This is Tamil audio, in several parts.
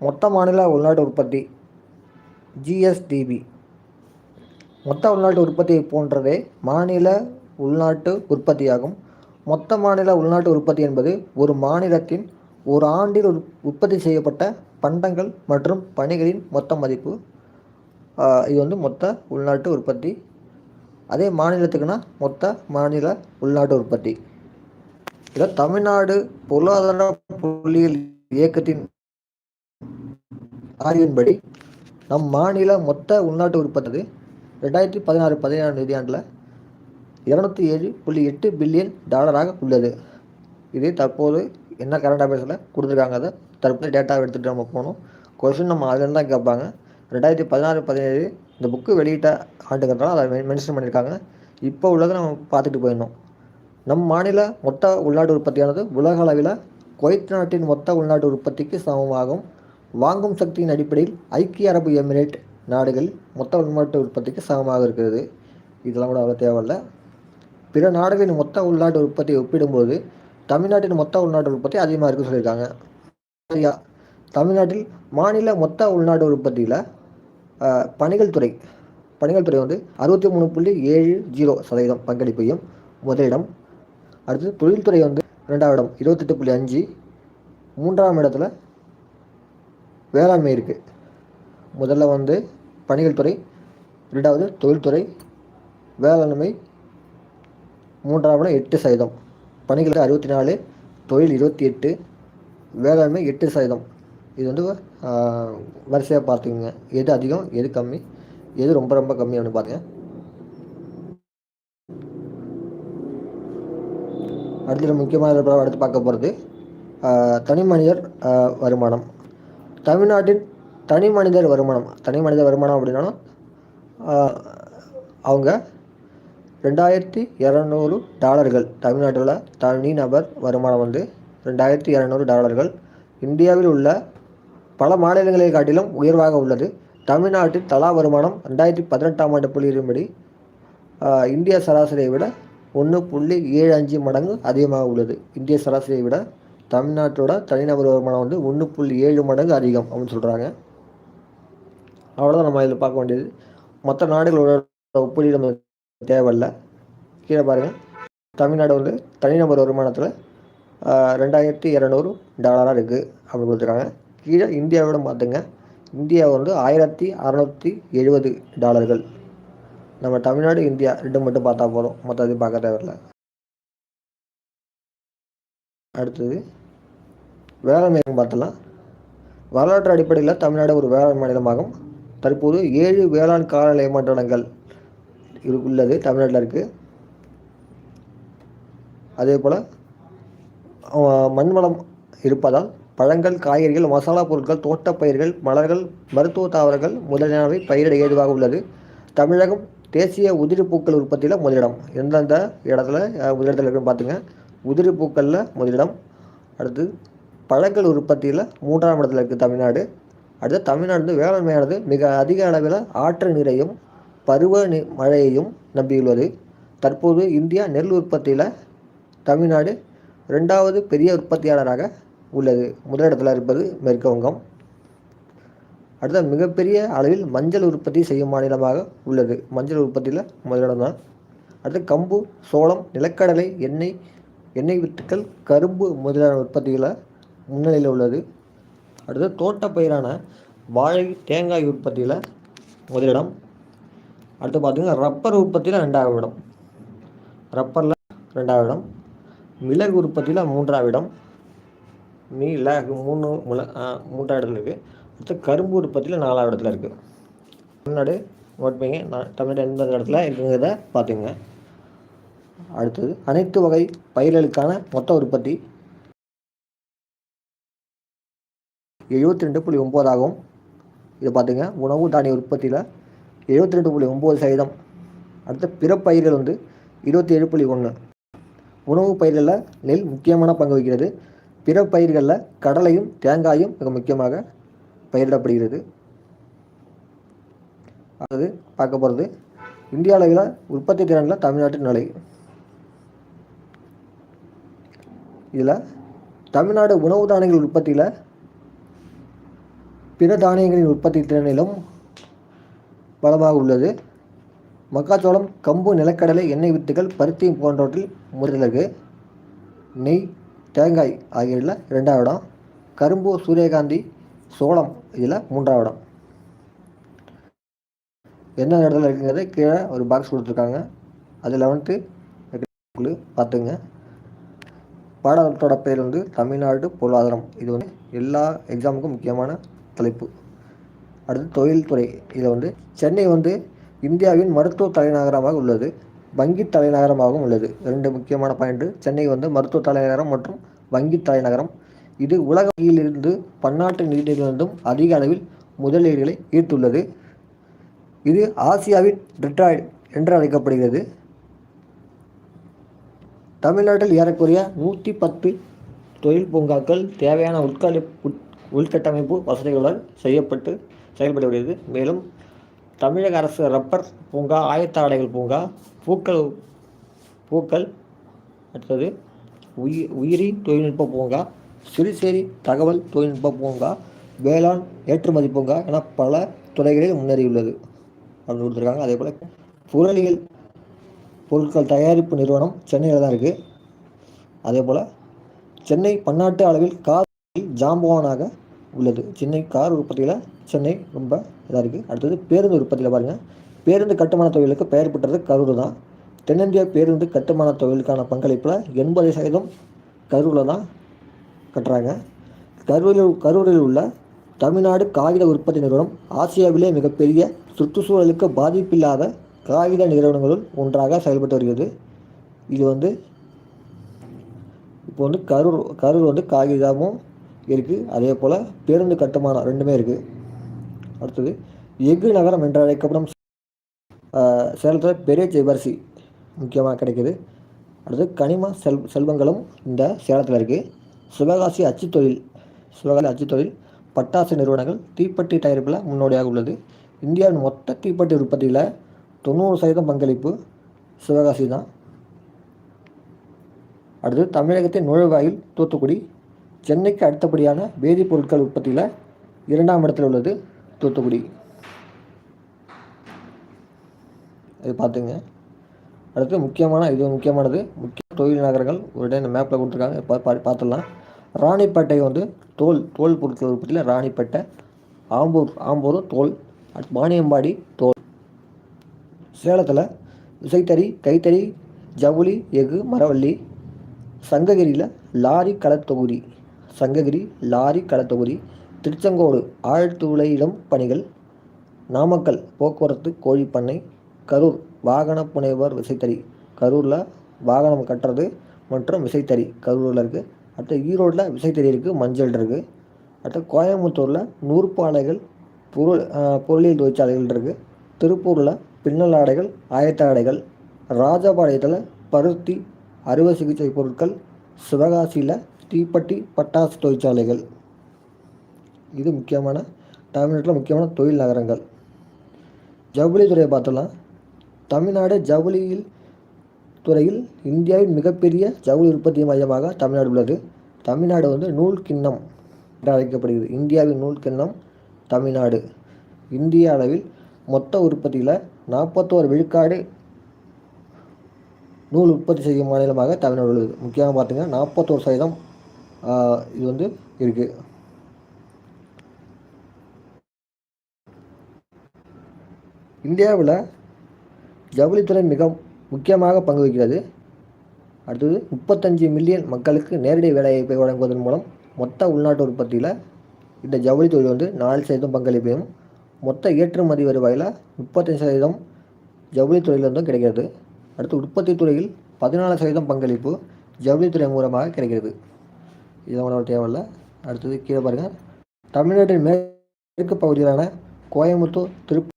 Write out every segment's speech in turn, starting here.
மொத்த மாநில உள்நாட்டு உற்பத்தி ஜிஎஸ்டிபி மொத்த உள்நாட்டு உற்பத்தி போன்றதே மாநில உள்நாட்டு உற்பத்தியாகும். மொத்த மாநில உள்நாட்டு உற்பத்தி என்பது ஒரு மாநிலத்தின் ஒரு ஆண்டில் உற் உற்பத்தி செய்யப்பட்ட பண்டங்கள் மற்றும் பணிகளின் மொத்த மதிப்பு. இது வந்து மொத்த உள்நாட்டு உற்பத்தி. அதே மாநிலத்துக்குன்னா மொத்த மாநில உள்நாட்டு உற்பத்தி. இதில் தமிழ்நாடு பொருளாதார புள்ளியியல் இயக்கத்தின் ஆய்வின்படி நம் மாநில மொத்த உள்நாட்டு உற்பத்தி ரெண்டாயிரத்தி பதினாறு பதினேழாம் நிதியாண்டில் இரநூத்தி ஏழு புள்ளி எட்டு பில்லியன் டாலராக உள்ளது. இது தற்போது என்ன கரண்ட் அஃபேர்ஸில் கொடுத்துருக்காங்க அதை தற்போது டேட்டாவை எடுத்துகிட்டு நம்ம போகணும். கொஷின் நம்ம அதில் தான் கேட்பாங்க. ரெண்டாயிரத்தி பதினாறு பதினேழு இந்த புக்கு வெளியிட்ட ஆண்டுங்கிறதால அதை மென்ஷன் பண்ணியிருக்காங்க. இப்போ உள்ளதை நம்ம பார்த்துட்டு போயிடணும். நம் மாநில மொத்த உள்நாட்டு உற்பத்தியானது உலக அளவில் குவைத் நாட்டின் மொத்த உள்நாட்டு உற்பத்திக்கு சமமாகும். வாங்கும் சக்தியின் அடிப்படையில் ஐக்கிய அரபு எமிரேட் நாடுகள் மொத்த உள்நாட்டு உற்பத்திக்கு சமமாக இருக்கிறது. இதெல்லாம் கூட அவ்வளோ தேவையில்லை. பிற நாடுகளின் மொத்த உள்நாட்டு உற்பத்தியை ஒப்பிடும்போது தமிழ்நாட்டின் மொத்த உள்நாட்டு உற்பத்தி அதிகமாக இருக்குன்னு சொல்லியிருக்காங்க. சரியா தமிழ்நாட்டில் மாநில மொத்த உள்நாட்டு உற்பத்தியில் பணிகள் துறை பணிகள் துறை வந்து அறுபத்தி மூணு புள்ளி ஏழு ஜீரோ சதவீதம் பங்களிப்பையும் முதலிடம். அடுத்து தொழில்துறை வந்து ரெண்டாவது இடம் இருபத்தெட்டு புள்ளி அஞ்சு. மூன்றாம் இடத்துல வேளாண்மை இருக்குது முதல்ல வந்து பணிகள் துறை ரெண்டாவது தொழில்துறை வேளாண்மை மூன்றாவது எட்டு சதவீதம். பணிகள் அறுபத்தி நாலு தொழில் இருபத்தி எட்டு வேளாண்மை எட்டு சதவீதம். இது வந்து வரிசையாக பார்த்துக்குங்க. எது அதிகம் எது கம்மி எது ரொம்ப ரொம்ப கம்மி அப்படின்னு பாருங்க. அடுத்து முக்கியமான அடுத்து பார்க்க போகிறது தனி மனிதர் வருமானம். தமிழ்நாட்டின் தனி மனிதர் வருமானம். தனி மனித வருமானம் அப்படின்னாலும் அவங்க ரெண்டாயிரத்தி இரநூறு டாலர்கள். தமிழ்நாட்டில் தனி நபர் வருமானம் வந்து ரெண்டாயிரத்தி இரநூறு டாலர்கள். இந்தியாவில் உள்ள பல மாநிலங்களை காட்டிலும் உயர்வாக உள்ளது. தமிழ்நாட்டின் தலா வருமானம் ரெண்டாயிரத்தி பதினெட்டாம் ஆண்டு புள்ளியின்படி இந்திய சராசரியை விட ஒன்று புள்ளி ஏழு அஞ்சு மடங்கு அதிகமாக உள்ளது. இந்திய சராசரியை விட தமிழ்நாட்டோட தனிநபர் வருமானம் வந்து ஒன்று புள்ளி ஏழு மடங்கு அதிகம் அப்படின்னு சொல்கிறாங்க அவ்வளோதான் நம்ம இதில் பார்க்க வேண்டியது. மற்ற நாடுகளோட ஒப்பீடு நம்ம தேவையில்லை. கீழே பாருங்கள் தமிழ்நாடு வந்து தனிநபர் வருமானத்தில் ரெண்டாயிரத்தி இரநூறு டாலராக இருக்குது அப்படின்னு கொடுத்துருக்காங்க. கீழே இந்தியாவோட பார்த்துங்க. இந்தியா வந்து ஆயிரத்தி அறநூற்றி எழுபது டாலர்கள். நம்ம தமிழ்நாடு இந்தியா ரெண்டு மட்டும் பார்த்தா போதும். மற்றது பார்க்க தேவையில்லை. அடுத்தது வேளாண்மை பார்த்தலாம். வரலாற்று அடிப்படையில் தமிழ்நாடு ஒரு வேளாண் மாநிலமாகும். தற்போது ஏழு வேளாண் காலநிலை மண்டலங்கள் உள்ளது தமிழ்நாட்டில் இருக்குது அதே போல் மண்வளம் இருப்பதால் பழங்கள் காய்கறிகள் மசாலா பொருட்கள் தோட்டப்பயிர்கள் மலர்கள் மருத்துவ தாவரங்கள் முதலியனவை பயிரிட ஏதுவாக உள்ளது. தமிழகம் தேசிய உதிரி பூக்கள் உற்பத்தியில் முதலிடம். எந்தெந்த இடத்துல முதலிடத்தில் இருக்குன்னு பார்த்துங்க உதிரி பூக்களில் முதலிடம். அடுத்து பழங்கள் உற்பத்தியில் மூன்றாம் இடத்துல இருக்குது தமிழ்நாடு. அடுத்து தமிழ்நாடு வந்து வேளாண்மையானது மிக அதிக அளவில் ஆற்று நீரையும் பருவ மழையையும் நம்பியுள்ளது. தற்போது இந்தியா நெல் உற்பத்தியில் தமிழ்நாடு ரெண்டாவது பெரிய உற்பத்தியாளராக உள்ளது. முதலிடத்தில் இருப்பது மேற்கு வங்கம். அடுத்த மிகப்பெரிய அளவில் மஞ்சள் உற்பத்தி செய்யும் மாநிலமாக உள்ளது. மஞ்சள் உற்பத்தியில் முதலிடம் தான். அடுத்து கம்பு சோளம் நிலக்கடலை எண்ணெய் எண்ணெய் வித்துக்கள் கரும்பு முதலான உற்பத்தியில் முன்னிலையில் உள்ளது. அடுத்து தோட்டப்பயிரான வாழை தேங்காய் உற்பத்தியில் முதலிடம். அடுத்து பார்த்திங்கன்னா ரப்பர் உற்பத்தியில் ரெண்டாவது இடம். ரப்பரில் ரெண்டாவது இடம். மிளகு உற்பத்தியில் மூன்றாவது இடம். மிளகு மூணு முள மூன்றாவது இடத்துல இருக்குது அடுத்து கரும்பு உற்பத்தியில் நாலாவது இடத்துல இருக்குது தமிழ்நாடு நோட் நான் தமிழ்நாடு எந்த இடத்துல இருக்குங்கிறத பார்த்துங்க அடுத்தது அனைத்து வகை பயிர்களுக்கான மொத்த உற்பத்தி. எழுபத்தி ரெண்டு புள்ளி ஒம்போதாகும் இது பார்த்துங்க. உணவு தானிய உற்பத்தியில் எழுபத்தி ரெண்டு புள்ளி ஒம்பது சதவீதம். அடுத்த பிற பயிர்கள் வந்து இருபத்தி ஏழு புள்ளி ஒன்று. உணவு பயிர்களில் நெல் முக்கியமான பங்கு வகிக்கிறது. பிற பயிர்களில் கடலையும் தேங்காயும் மிக முக்கியமாக பயிரிடப்படுகிறது. அது பார்க்க போகிறது இந்திய அளவில் உற்பத்தி திறனில் தமிழ்நாட்டின் நிலை. இதில் தமிழ்நாடு உணவு தானியங்கள் உற்பத்தியில் பிற தானியங்களின் உற்பத்தி திறனிலும் பலமாக உள்ளது. மக்காச்சோளம் கம்பு நிலக்கடலை எண்ணெய் வித்துகள் பருத்தி போன்றவற்றில் முதலகு நெய் தேங்காய் ஆகியவற்றில் ரெண்டாவது இடம். கரும்பு சூரியகாந்தி சோளம் இதில் மூன்றாவது இடம். என்ன இடத்துல இருக்குங்கிறத கீழே ஒரு பாக்ஸ் கொடுத்துருக்காங்க. அது லெவன்த்து பார்த்துங்க. பாடத்தோட பேர் வந்து தமிழ்நாடு பொருளாதாரம். இது வந்து எல்லா எக்ஸாமுக்கும் முக்கியமான தலைப்பு. அடுத்து தொழில்துறை. இதில் வந்து சென்னை வந்து இந்தியாவின் மருத்துவ தலைநகரமாக உள்ளது. வங்கி தலைநகரமாகவும் உள்ளது. ரெண்டு முக்கியமான பாயிண்ட்டு. சென்னை வந்து மருத்துவ தலைநகரம் மற்றும் வங்கி தலைநகரம். இது உலகிலிருந்து பன்னாட்டு நிதியிலிருந்தும் அதிக அளவில் முதலீடுகளை ஈர்த்துள்ளது. இது ஆசியாவின் டெட்ராய்டு என்று அழைக்கப்படுகிறது. தமிழ்நாட்டில் ஏறக்குறைய நூற்றி பத்து தொழில் பூங்காக்கள் தேவையான உட்கழி உள்கட்டமைப்பு வசதிகளுடன் செய்யப்பட்டு செயல்பட்டு வருகிறது மேலும் தமிழக அரசு ரப்பர் பூங்கா ஆயத்த ஆடைகள் பூங்கா பூக்கள் பூக்கள் அடுத்தது உயி உயிரி தொழில்நுட்ப பூங்கா சிறுசேரி தகவல் தொழில்நுட்ப பூங்கா வேளாண் ஏற்றுமதி பூங்கா என பல துறைகளில் முன்னேறியுள்ளது. அப்படின்னு கொடுத்துருக்காங்க. அதே போல் புரளியல் பொருட்கள் தயாரிப்பு நிறுவனம் சென்னையில் தான் இருக்குது அதே போல் சென்னை பன்னாட்டு அளவில் கார் ஜாம்பவானாக உள்ளது. சென்னை கார் உற்பத்தியில் சென்னை ரொம்ப இதாக இருக்குது அடுத்தது பேருந்து உற்பத்தியில் பாருங்கள் பேருந்து கட்டுமான தொழிலுக்கு பெயர் பெற்றது கரூர் தான். தென்னிந்திய பேருந்து கட்டுமான தொழிலுக்கான பங்களிப்பில் எண்பது சதவீதம் கரூரில் தான் கட்டுறாங்க. கரூரில் கரூரில் உள்ள தமிழ்நாடு காகித உற்பத்தி நிறுவனம் ஆசியாவிலே மிகப்பெரிய சுற்றுச்சூழலுக்கு பாதிப்பில்லாத காகித நிறுவனங்களுள் ஒன்றாக செயல்பட்டு வருகிறது. இது வந்து இப்போ வந்து கரூர் கரூர் வந்து காகிதமும் இருக்குது அதே போல் பேருந்து கட்டுமானம் ரெண்டுமே இருக்குது அடுத்தது எஃகு நகரம் என்று அழைக்கப்படும் சேலத்தில் பெரிய ஜெய்பரிசி முக்கியமாக கிடைக்கிது. அடுத்து கனிம செல் செல்வங்களும் இந்த சேலத்தில் இருக்குது சிவகாசி அச்சு தொழில் சிவகாசி அச்சு தொழில் பட்டாசு நிறுவனங்கள் தீப்பெட்டி தயாரிப்பில் முன்னோடியாக உள்ளது. இந்தியாவின் மொத்த தீப்பெட்டி உற்பத்தியில் தொண்ணூறு சதவீதம் பங்களிப்பு சிவகாசி தான் அடுத்து தமிழகத்தின் நுழைவாயில் தூத்துக்குடி சென்னைக்கு அடுத்தபடியான வேதிப்பொருட்கள் உற்பத்தியில் இரண்டாம் இடத்தில் உள்ளது தூத்துக்குடி. இது பார்த்துங்க. அடுத்து முக்கியமான இது முக்கியமானது முக்கிய தொழில் நகரங்கள் ஒரு டைம் மேப்பில் கொடுத்துருக்காங்க. பா பார்த்துடலாம். ராணிப்பேட்டை வந்து தோல் தோல் பொருட்கள் உற்பத்தியில் ராணிப்பேட்டை ஆம்பூர் ஆம்பூர் தோல் மானியம்பாடி தோல். சேலத்தில் விசைத்தறி கைத்தறி ஜவுளி எஃகு மரவள்ளி சங்ககிரியில் லாரி களத்தொகுதி சங்ககிரி லாரி களத்தொகுதி திருச்செங்கோடு ஆழ்துளையிடும் பணிகள் நாமக்கல் போக்குவரத்து கோழிப்பண்ணை கரூர் வாகன புனைவர் விசைத்தறி. கரூரில் வாகனம் கட்டுறது மற்றும் விசைத்தறி கரூரில் இருக்குது அடுத்து ஈரோட்டில் விசைத்தறி இருக்குது மஞ்சள் இருக்குது அடுத்து கோயம்புத்தூரில் நூற்பாலைகள் பொருள் பொருளியல் தொழிற்சாலைகள் இருக்குது திருப்பூரில் பின்னல் ஆடைகள் ஆயத்த ஆடைகள் ராஜபாளையத்தில் பருத்தி அறுவை சிகிச்சை பொருட்கள் சிவகாசியில் தீப்பட்டி பட்டாசு தொழிற்சாலைகள். இது முக்கியமான தமிழ்நாட்டில் முக்கியமான தொழில் நகரங்கள். ஜவுளி துறையை பார்த்தலாம் தமிழ்நாடு ஜவுளியில் துறையில் இந்தியாவின் மிகப்பெரிய ஜவுளி உற்பத்தி மையமாக தமிழ்நாடு உள்ளது. தமிழ்நாடு வந்து நூல் கிண்ணம் என்று அழைக்கப்படுகிறது. இந்தியாவின் நூல் கிண்ணம் தமிழ்நாடு. இந்திய அளவில் மொத்த உற்பத்தியில் நாற்பத்தோரு விழுக்காடு நூல் உற்பத்தி செய்யும் மாநிலமாக தமிழ்நாடு உள்ளது. முக்கியமாக பார்த்தீங்கன்னா நாற்பத்தோரு சதவீதம் இது வந்து இருக்குது இந்தியாவில் ஜவுளித்துறை மிக முக்கியமாக பங்கு வகிக்கிறது. அடுத்தது முப்பத்தஞ்சு மில்லியன் மக்களுக்கு நேரடி வேலைவாய்ப்பை வழங்குவதன் மூலம் மொத்த உள்நாட்டு உற்பத்தியில் இந்த ஜவுளி தொழில் வந்து நாலு சதவீதம் பங்களிப்பையும் மொத்த ஏற்றுமதி வருவாயில் முப்பத்தஞ்சு சதவீதம் ஜவுளி துறையிலிருந்தும் கிடைக்கிறது. அடுத்து உற்பத்தி துறையில் பதினாலு சதவீதம் பங்களிப்பு ஜவுளித்துறை மூலமாக கிடைக்கிறது. இது நம்மளோட தேவையில்லை. அடுத்தது கீழே பாருங்கள் தமிழ்நாட்டின் மேற்கு பகுதியிலான கோயம்புத்தூர் திருப்பூர்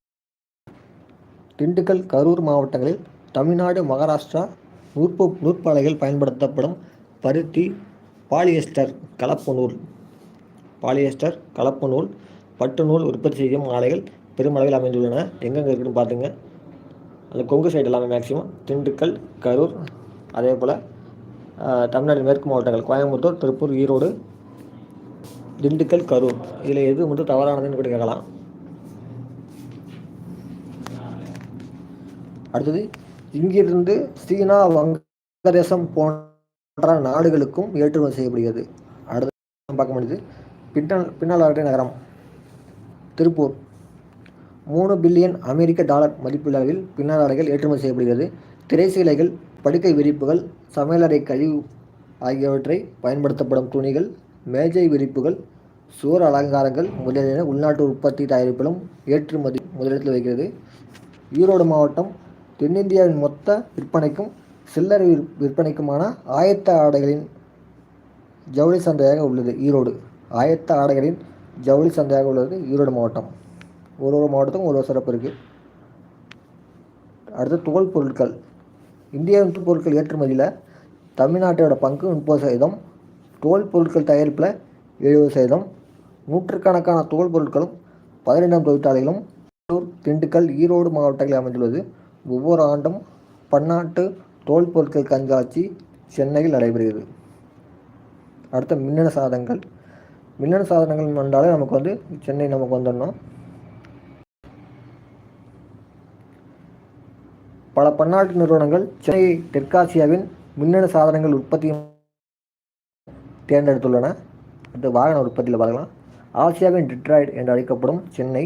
திண்டுக்கல் கரூர் மாவட்டங்களில் தமிழ்நாடு மகாராஷ்டிரா நூற்பு நூற்பாலைகள் பயன்படுத்தப்படும் பருத்தி பாலியஸ்டர் கலப்பு நூல் பாலியஸ்டர் கலப்பு நூல் பட்டு நூல் உற்பத்தி செய்யும் ஆலைகள் பெருமளவில் அமைந்துள்ளன. எங்கெங்கே இருக்குன்னு பார்த்துங்க அந்த கொங்கு சைடு எல்லாமே மேக்ஸிமம் திண்டுக்கல் கரூர் அதே போல் தமிழ்நாடு மேற்கு மாவட்டங்கள் கோயம்புத்தூர் திருப்பூர் ஈரோடு திண்டுக்கல் கரூர். இதில் எது மட்டும் தவறானதுன்னு கூட கேட்கலாம். அடுத்தது இங்கிருந்து சீனா வங்கதேசம் போன்ற நாடுகளுக்கும் ஏற்றுமதி செய்யப்படுகிறது. அடுத்து பார்க்க முடியுது பின்னல் பின்னலாற்றை நகரம் திருப்பூர். மூணு பில்லியன் அமெரிக்க டாலர் மதிப்புள்ளளவில் பின்னலாடைகள் ஏற்றுமதி செய்யப்படுகிறது. திரைசீலைகள் படுக்கை விரிப்புகள் சமையலறை கழிவு ஆகியவற்றை பயன்படுத்தப்படும் துணிகள் மேஜை விரிப்புகள் சுவர் அலங்காரங்கள் முதலியன உள்நாட்டு உற்பத்தி தயாரிப்பிலும் ஏற்றுமதி முதலிடத்தில் வைக்கிறது ஈரோடு மாவட்டம் தென்னிந்தியாவின் மொத்த விற்பனைக்கும் சில்லறை விற்பனைக்குமான ஆயத்த ஆடைகளின் ஜவுளி சந்தையாக உள்ளது ஈரோடு. ஆயத்த ஆடைகளின் ஜவுளி சந்தையாக உள்ளது ஈரோடு மாவட்டம். ஒரு ஒரு மாவட்டத்துக்கும் ஒரு ஒரு சிறப்பு இருக்குது அடுத்து துகள் பொருட்கள். இந்தியாவின் பொருட்கள் ஏற்றுமதியில் தமிழ்நாட்டோட பங்கு முப்பது சதவீதம் தோல் பொருட்கள் தயாரிப்பில் எழுபது சதவீதம் நூற்றுக்கணக்கான தோல் பொருட்களும் பதினைந்தாம் தொழிற்சாலைகளும் திண்டுக்கல் ஈரோடு மாவட்டங்களில் அமைந்துள்ளது. ஒவ்வொரு ஆண்டும் பன்னாட்டு தோல் பொருட்கள் கண்காட்சி சென்னையில் நடைபெறுகிறது. அடுத்த மின்னணு சாதனங்கள். மின்னணு சாதனங்கள் வந்தாலே நமக்கு வந்து சென்னை நமக்கு வந்துடணும். பல பன்னாட்டு நிறுவனங்கள் சென்னை தெற்காசியாவின் மின்னணு சாதனங்கள் உற்பத்தியும் தேர்ந்தெடுத்துள்ளன. அடுத்து வாகன உற்பத்தியில் பார்க்கலாம். ஆசியாவின் டிட்ராய்டு என்று அழைக்கப்படும் சென்னை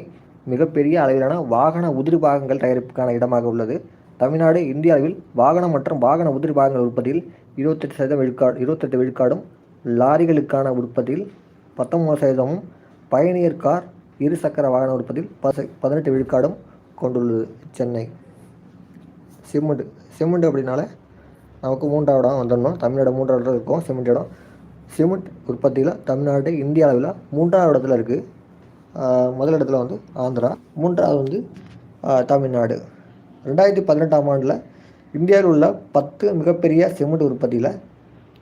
மிகப்பெரிய அளவிலான வாகன உதிரி பாகங்கள் தயாரிப்புக்கான இடமாக உள்ளது. தமிழ்நாடு இந்தியாவில் வாகனம் மற்றும் வாகன உதிரி பாகங்கள் உற்பத்தியில் இருபத்தெட்டு சதவீதம் விழுக்காடு இருபத்தெட்டு விழுக்காடும் லாரிகளுக்கான உற்பத்தியில் பத்தொம்பது சதவீதமும் பயணியர் கார் இருசக்கர வாகன உற்பத்தியில் பதினெட்டு விழுக்காடும் கொண்டுள்ளது சென்னை. சிமெண்ட் சிமெண்ட் அப்படின்னால நமக்கு மூன்றாவது இடம் வந்துடணும். தமிழ்நாடு மூன்றாவது இடம் இருக்கும் சிமெண்ட் இடம். சிமெண்ட் உற்பத்தியில் தமிழ்நாடு இந்திய அளவில் மூன்றாவது இடத்துல இருக்குது முதல் இடத்துல வந்து ஆந்திரா மூன்றாவது வந்து தமிழ்நாடு. ரெண்டாயிரத்தி பதினெட்டாம் ஆண்டில் இந்தியாவில் உள்ள பத்து மிகப்பெரிய சிமெண்ட் உற்பத்தியில்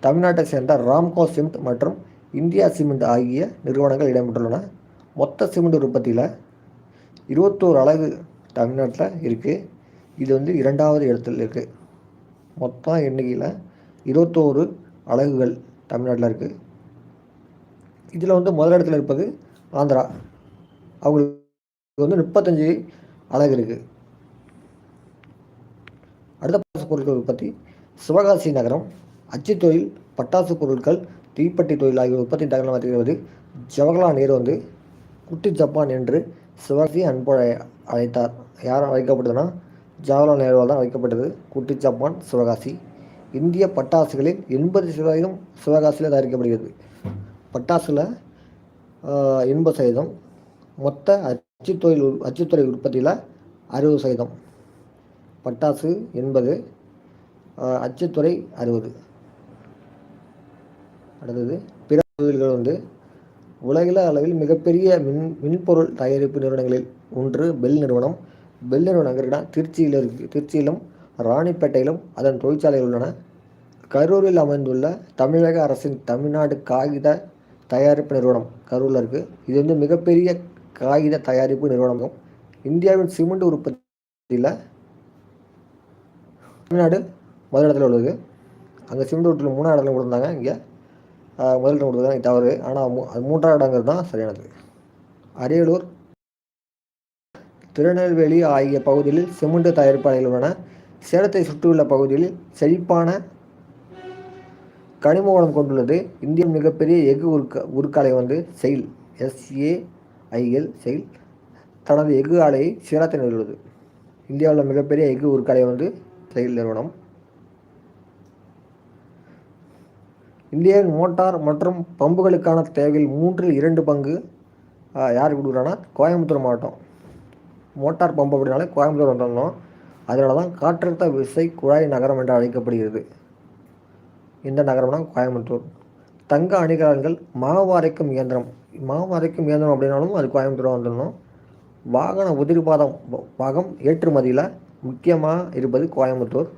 தமிழ்நாட்டை சேர்ந்த ராம்கோ சிமெண்ட் மற்றும் இந்தியா சிமெண்ட் ஆகிய நிறுவனங்கள் இடம்பெற்றுள்ளன. மொத்த சிமெண்ட் உற்பத்தியில் இருபத்தோரு அலகு தமிழ்நாட்டில் இருக்குது இது வந்து இரண்டாவது இடத்துல இருக்குது மொத்தம் எண்ணிக்கையில் இருபத்தோரு அலகுகள் தமிழ்நாட்டில் இருக்குது இதில் வந்து முதல் இடத்துல இருப்பது ஆந்திரா. அவங்களுக்கு வந்து முப்பத்தஞ்சு அலகு இருக்குது அடுத்த பட்டாசு பொருட்கள் உற்பத்தி சிவகாசி நகரம் அச்சு தொழில் பட்டாசு பொருட்கள் தீப்பெட்டி தொழில் ஆகிய உற்பத்தி தகவல் திகழ்வது ஜவஹர்லால் நேரு வந்து குட்டி ஜப்பான் என்று சிவகாசி அன்பு அழைத்தார். யார் அழைக்கப்படுதுன்னா ஜவஹர்லால் நேருவால் தான் வைக்கப்பட்டது. குட்டி ஜப்பான் சிவகாசி. இந்திய பட்டாசுகளில் எண்பது சதவீதம் சிவகாசியில் தயாரிக்கப்படுகிறது. பட்டாசில் எண்பது சதவீதம். மொத்த அச்சுத்தொழில் அச்சுத்துறை உற்பத்தியில் அறுபது சதவீதம். பட்டாசு எண்பது அச்சுத்துறை அறுபது. அடுத்தது பிற தொழில்கள் வந்து உலகில அளவில் மிகப்பெரிய மின் மின்பொருள் தயாரிப்பு நிறுவனங்களில் ஒன்று பெல் நிறுவனம். பெல் நிறுவனம் திருச்சியில் இருக்குது திருச்சியிலும் ராணிப்பேட்டையிலும் அதன் தொழிற்சாலைகள் உள்ளன. கரூரில் அமைந்துள்ள தமிழக அரசின் தமிழ்நாடு காகித தயாரிப்பு நிறுவனம் கரூரில் இருக்குது இது வந்து மிகப்பெரிய காகித தயாரிப்பு நிறுவனமும் இந்தியாவின் சிமெண்ட் உற்பத்தியில் தமிழ்நாடு முதல் இடத்துல உள்ளது. அங்கே சிமெண்ட் உற்பத்தியில் மூணாவது இடத்துல கொடுத்தாங்க. இங்கே முதல் இடம் கொடுத்தாங்க தவறு. ஆனால் மூ அது மூன்றாவது இடங்கிறது தான் சரியானது. அரியலூர் திருநெல்வேலி ஆகிய பகுதிகளில் சிமெண்ட் தயாரிப்பாளர்கள் உள்ளன. சேலத்தை சுற்றியுள்ள பகுதிகளில் செழிப்பான கனிம வளம் கொண்டுள்ளது. இந்திய மிகப்பெரிய எஃகு உருக்க உருக்காலை வந்து செயல் எஸ்ஏஐஎல் செயல். தனது எஃகு ஆலையை சேலத்தில் நிறுவுள்ளது இந்தியாவில் மிகப்பெரிய எஃகு உருக்காலை வந்து செயல் நிறுவனம். இந்தியாவின் மோட்டார் மற்றும் பம்புகளுக்கான தேவையில் மூன்றில் இரண்டு பங்கு யார் கொடுக்குறான்னா கோயம்புத்தூர் மாவட்டம். மோட்டார் பம்ப் அப்படின்னாலே கோயம்புத்தூர் வந்துடணும். அதனால தான் காற்றழுத்த விசை குழாய் நகரம் என்று அழைக்கப்படுகிறது. இந்த நகரம்னா கோயம்புத்தூர். தங்க அணிகலன்கள் மாவு அரைக்கும் இயந்திரம். மாவு அரைக்கும் இயந்திரம் அப்படின்னாலும் அது கோயம்புத்தூர் வந்துடணும். வாகன உதிரிபாதம் பாகம் ஏற்றுமதியில் முக்கியமாக இருப்பது கோயம்புத்தூர்.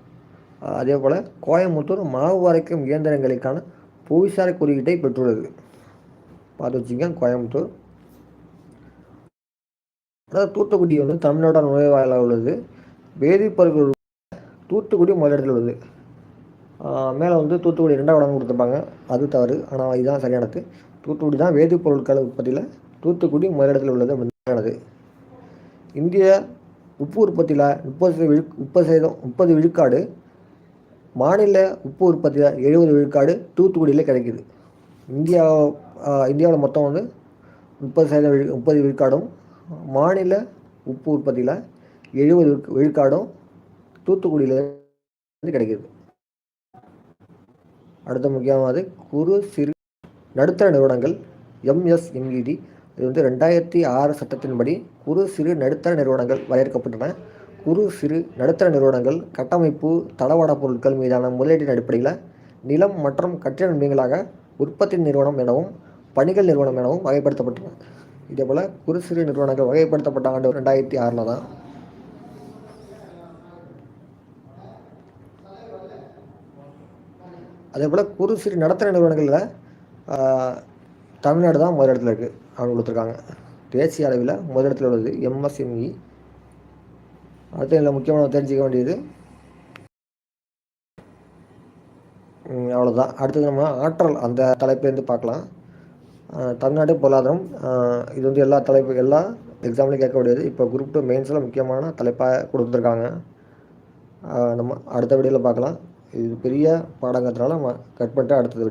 அதே போல் கோயம்புத்தூர் மாவு அரைக்கும் இயந்திரங்களுக்கான புவிசார் குறியீட்டை பெற்றுள்ளது. பார்த்து வச்சுங்க கோயம்புத்தூர். அதாவது தூத்துக்குடி வந்து தமிழ்நாடு நுழைவாயிலாக உள்ளது. வேதிப்பொருட்கள் தூத்துக்குடி முதலிடத்தில் உள்ளது. மேலே வந்து தூத்துக்குடி ரெண்டாவது இடம் கொடுத்துருப்பாங்க. அது தவறு. ஆனால் இதுதான் சரியானது தூத்துக்குடி தான் வேதிப்பொருட்கள் உற்பத்தியில் தூத்துக்குடி முதலிடத்தில் உள்ளது முன்னானது இந்திய உப்பு உற்பத்தியில் முப்பது விழு முப்பது சதவீதம் முப்பது விழுக்காடு மாநில உப்பு உற்பத்தியில் எழுபது விழுக்காடு தூத்துக்குடியில் கிடைக்குது. இந்தியா இந்தியாவில் மொத்தம் வந்து முப்பது சதவீதம் விழு முப்பது விழுக்காடும் மாநில உப்பு உற்பத்தியில் எழுபது விழுக்காடும் தூத்துக்குடியில் கிடைக்கிறது அடுத்த முக்கியமானது குறு சிறு நடுத்தர நிறுவனங்கள் எம்எஸ்எம்இடி. இது வந்து ரெண்டாயிரத்தி ஆறு சட்டத்தின்படி குறு சிறு நடுத்தர நிறுவனங்கள் வரையறுக்கப்பட்டன. குறு சிறு நடுத்தர நிறுவனங்கள் கட்டமைப்பு தளவாட பொருட்கள் மீதான முதலீட்டின் அடிப்படையில் நிலம் மற்றும் கட்டிட நிலையங்களாக உற்பத்தி நிறுவனம் எனவும் பணிகள் நிறுவனம் எனவும் வகைப்படுத்தப்பட்டன. இதேபோல் குறு சிறு நிறுவனங்கள் வகைப்படுத்தப்பட்ட ஆண்டு ரெண்டாயிரத்தி ஆறில் தான். அதே போல் குறு சிறு நடுத்தர நிறுவனங்களில் தமிழ்நாடு தான் முதலிடத்தில் இருக்குது அவங்க கொடுத்துருக்காங்க. தேசிய அளவில் முதலிடத்தில் உள்ளது எம்எஸ்எம்இ. அடுத்து இதில் முக்கியமான தெரிஞ்சிக்க வேண்டியது அவ்வளோதான் அடுத்தது நம்ம ஆற்றல் அந்த தலைப்பிலேருந்து பார்க்கலாம். தமிழ்நாட்டு தமிழ்நாடு பொருளாதாரம் இது வந்து எல்லா தலைப்பு எல்லா எக்ஸாம்லையும் கேட்கக்கூடியது இப்போ குரூப் டூ மெயின்ஸில் முக்கியமான தலைப்பாக கொடுத்துருக்காங்க. நம்ம அடுத்த வீடியோவில் பார்க்கலாம். இது பெரிய பாடங்கிறதுனால நம்ம கட் பண்ணிட்டு அடுத்தது